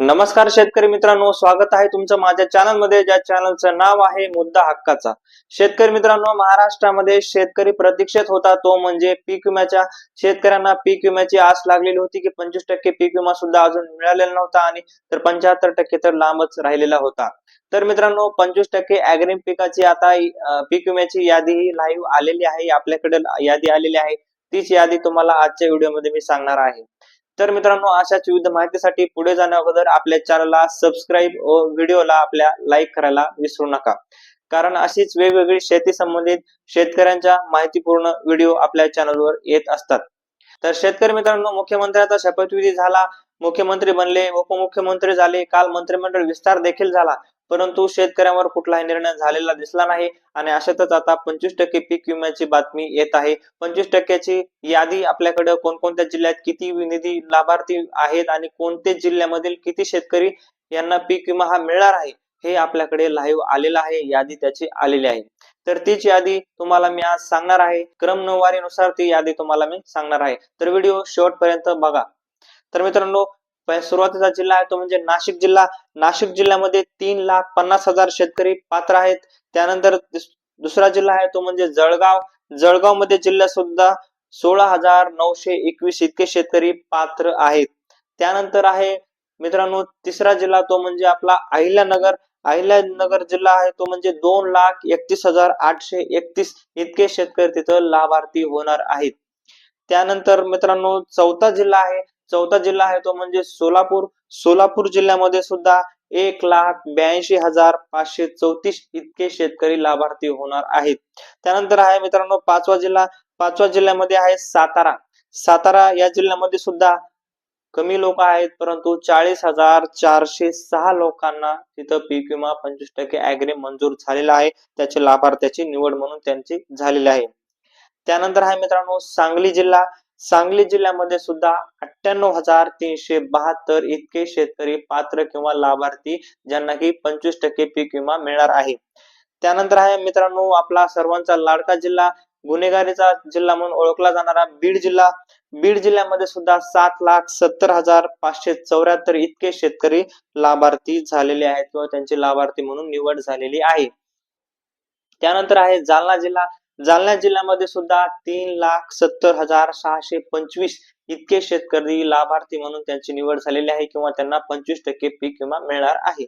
नमस्कार शेतकरी मित्रांनो स्वागत आहे तुमचं माझ्या चॅनलमध्ये ज्या चॅनलचं नाव आहे मुद्दा हक्काचा. शेतकरी मित्रांनो महाराष्ट्रामध्ये शेतकरी प्रतीक्षेत होता. तो म्हणजे पीक विम्याच्या शेतकऱ्यांना पीक विम्याची आस लागलेली होती की पंचवीस टक्के पीक विमा सुद्धा अजून मिळालेला नव्हता आणि तर पंच्याहत्तर टक्के तर लांबच राहिलेला होता. तर मित्रांनो पंचवीस टक्के अॅग्रिम पिकाची आता पीक विम्याची यादी ही लाईव्ह आलेली आहे. आपल्याकडे यादी आलेली आहे. तीच यादी तुम्हाला आजच्या व्हिडिओमध्ये मी सांगणार आहे. तर मित्रांनो अशाच विविध माहितीसाठी पुढे जाण्या अगोदर आपल्या चॅनलला सबस्क्राईब व व्हिडिओला आपल्या लाईक करायला विसरू नका. कारण अशीच वेगवेगळी शेती संबंधित शेतकऱ्यांच्या माहितीपूर्ण व्हिडिओ आपल्या चॅनलवर येत असतात. तर शेतकरी मित्रांनो मुख्यमंत्र्याचा शपथविधी झाला मुख्यमंत्री बनले उपमुख्यमंत्री झाले काल मंत्रिमंडळ विस्तार देखील झाला. परंतु शेतकऱ्यांवर कुठलाही निर्णय झालेला दिसला नाही आणि अशातच आता पंचवीस टक्के पीक विम्याची बातमी येत आहे. पंचवीस टक्क्याची यादी आपल्याकडे कोणकोणत्या जिल्ह्यात किती निधी लाभार्थी आहेत आणि कोणते जिल्ह्यामधील किती शेतकरी यांना पीक विमा हा मिळणार आहे हे आपल्याकडे लाईव्ह आलेलं आहे यादी त्याची आलेली आहे. तर तीच यादी तुम्हाला मी आज सांगणार आहे. क्रमनुसार ती यादी तुम्हाला मी सांगणार आहे. तर व्हिडिओ शेवटपर्यंत बघा. तर मित्रांनो सुरुवातीचा जिल्हा आहे तो म्हणजे नाशिक जिल्हा. नाशिक जिल्ह्यामध्ये तीन लाख पन्नास हजार शेतकरी पात्र आहेत. त्यानंतर दुसरा जिल्हा आहे तो म्हणजे जळगाव. जळगावमध्ये जिल्ह्यात सुद्धा सोळा हजार नऊशे एकवीस इतके शेतकरी पात्र आहेत. त्यानंतर आहे मित्रांनो तिसरा जिल्हा तो म्हणजे आपला अहिल्यानगर. अहिल्यानगर जिल्हा आहे तो म्हणजे दोन लाख एकतीस हजार आठशे एकतीस इतके शेतकरी तिथं लाभार्थी होणार आहेत. त्यानंतर मित्रांनो चौथा जिल्हा आहे चौथा जिल्हा आहे तो म्हणजे सोलापूर. सोलापूर जिल्ह्यामध्ये सुद्धा एक लाख ब्याऐंशी हजार पाचशे चौतीस इतके शेतकरी लाभार्थी होणार आहेत. त्यानंतर आहे मित्रांनो पाचवा जिल्हा. पाचव्या जिल्ह्यामध्ये आहे सातारा. सातारा या जिल्ह्यामध्ये सुद्धा कमी लोक आहेत परंतु चाळीस हजार चारशे सहा लोकांना तिथं पीक विमा पंचवीस टक्के अॅग्री मंजूर झालेला आहे. त्याचे लाभार्थ्याची निवड म्हणून त्यांची झालेली आहे. त्यानंतर आहे मित्रांनो सांगली जिल्हा. सांगली जिल्ह्यामध्ये सुद्धा अठ्ठ्याण्णव हजार तीनशे बहात्तर इतके शेतकरी पात्र किंवा लाभार्थी ज्यांना की पंचवीस टक्के पीक विमा मिळणार आहे. त्यानंतर आहे मित्रांनो आपला सर्वांचा लाडका जिल्हा गुन्हेगारीचा जिल्हा म्हणून ओळखला जाणारा बीड जिल्हा. बीड जिल्ह्यामध्ये सुद्धा सात लाख सत्तर हजार पाचशे चौऱ्याहत्तर इतके शेतकरी लाभार्थी झालेले आहेत किंवा त्यांची लाभार्थी म्हणून निवड झालेली आहे. त्यानंतर आहे जालना जिल्हा. जालना जिल्ह्यामध्ये सुद्धा तीन लाख सत्तर हजार सहाशे पंचवीस इतके शेतकरी लाभार्थी म्हणून त्यांची निवड झालेली आहे किंवा त्यांना पंचवीस टक्के पीक विमा मिळणार आहे.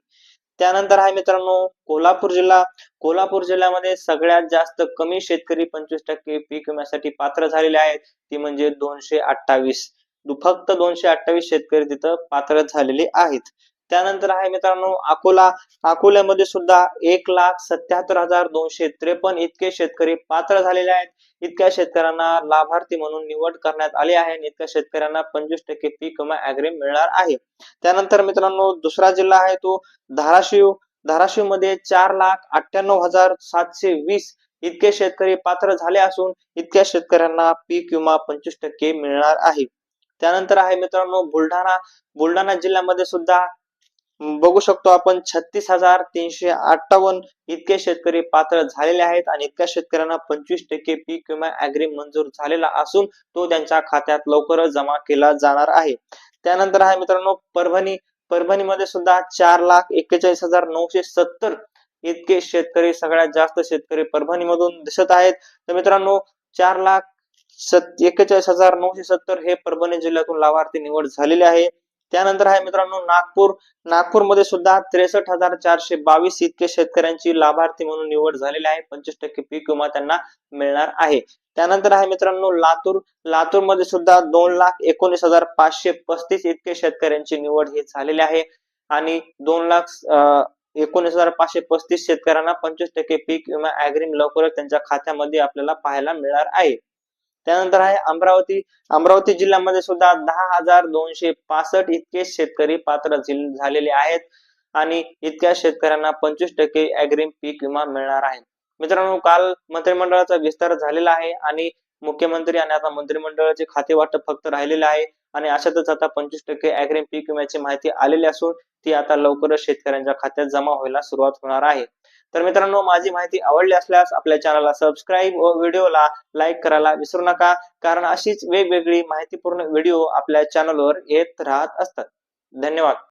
त्यानंतर आहे मित्रांनो कोल्हापूर जिल्हा. कोल्हापूर जिल्ह्यामध्ये सगळ्यात जास्त कमी शेतकरी पंचवीस टक्के पीक विम्यासाठी पात्र झालेले आहेत. ती म्हणजे दोनशे अठ्ठावीस. फक्त दोनशे अठ्ठावीस शेतकरी तिथं पात्र झालेले आहेत. त्यानंतर आहे मित्रांनो अकोला. अकोल्यामध्ये सुद्धा एक लाख सत्याहत्तर हजार दोनशे त्रेपन्न इतके शेतकरी पात्र झालेले आहेत. इतक्या शेतकऱ्यांना लाभार्थी म्हणून निवड करण्यात आली आहे आणि इतक्या शेतकऱ्यांना पंचवीस टक्के पीक विमा अॅग्रीम मिळणार आहे. त्यानंतर मित्रांनो दुसरा जिल्हा आहे तो धाराशिव. धाराशिवमध्ये चार लाख अठ्ठ्याण्णव हजार सातशे वीस इतके शेतकरी पात्र झाले असून इतक्या शेतकऱ्यांना पीक विमा पंचवीस टक्के मिळणार आहे. त्यानंतर आहे मित्रांनो बुलढाणा. बुलढाणा जिल्ह्यामध्ये सुद्धा बघू शकतो आपण छत्तीस हजार तीनशे अठ्ठावन्न इतके शेतकरी पात्र झालेले आहेत आणि इतक्या शेतकऱ्यांना पंचवीस टक्के पीक विमा अग्री मंजूर झालेला असून तो त्यांच्या खात्यात लवकरच जमा केला जाणार आहे. त्यानंतर आहे मित्रांनो परभणी परभणीमध्ये सुद्धा चार लाख एक्केचाळीस हजार नऊशे सत्तर इतके शेतकरी सगळ्यात जास्त शेतकरी परभणीमधून दिसत आहेत. तर मित्रांनो चार लाख सत एक्केचाळीस हजार नऊशे सत्तर हे परभणी जिल्ह्यातून लाभार्थी निवड झालेले आहे. त्यानंतर आहे मित्रांनो नागपूर. नागपूरमध्ये सुद्धा त्रेसष्ट हजार चारशे बावीस इतके शेतकऱ्यांची लाभार्थी म्हणून निवड झालेली आहे. पंचवीस टक्के पीक विमा त्यांना मिळणार आहे. त्यानंतर आहे मित्रांनो लातूर. लातूरमध्ये सुद्धा दोन लाख एकोणीस हजार पाचशे पस्तीस इतके शेतकऱ्यांची निवड ही झालेली आहे. आणि दोन लाख अं, एकोणीस हजार पाचशे पस्तीस शेतकऱ्यांना पंचवीस टक्के पीक विमा अॅग्रीम लवकरच त्यांच्या खात्यामध्ये आपल्याला पाहायला मिळणार आहे. त्यानंतर आहे अमरावती. अमरावती जिल्ह्यामध्ये सुद्धा दहा हजार दोनशे पासष्ट इतके शेतकरी पात्र झालेले आहेत. आणि इतक्या शेतकऱ्यांना पंचवीस टक्के अग्रिम पीक विमा मिळणार आहे. मित्रांनो काल मंत्रिमंडळाचा विस्तार झालेला आहे आणि मुख्यमंत्री आणि आता मंत्रिमंडळाचे खाते वाटप फक्त राहिलेले आहे. आणि अशातच आता पंचवीस टक्के अग्रिम पीक विम्याची माहिती आलेली असून ती आता लवकरच शेतकऱ्यांच्या खात्यात जमा व्हायला सुरुवात होणार आहे. तर मित्रांनो माझी माहिती आवडली असल्यास आपल्या चॅनलला सबस्क्राईब व व्हिडिओला लाईक करायला विसरू नका. कारण अशीच वेगवेगळी माहितीपूर्ण व्हिडिओ आपल्या चॅनलवर येत राहत असतात. धन्यवाद.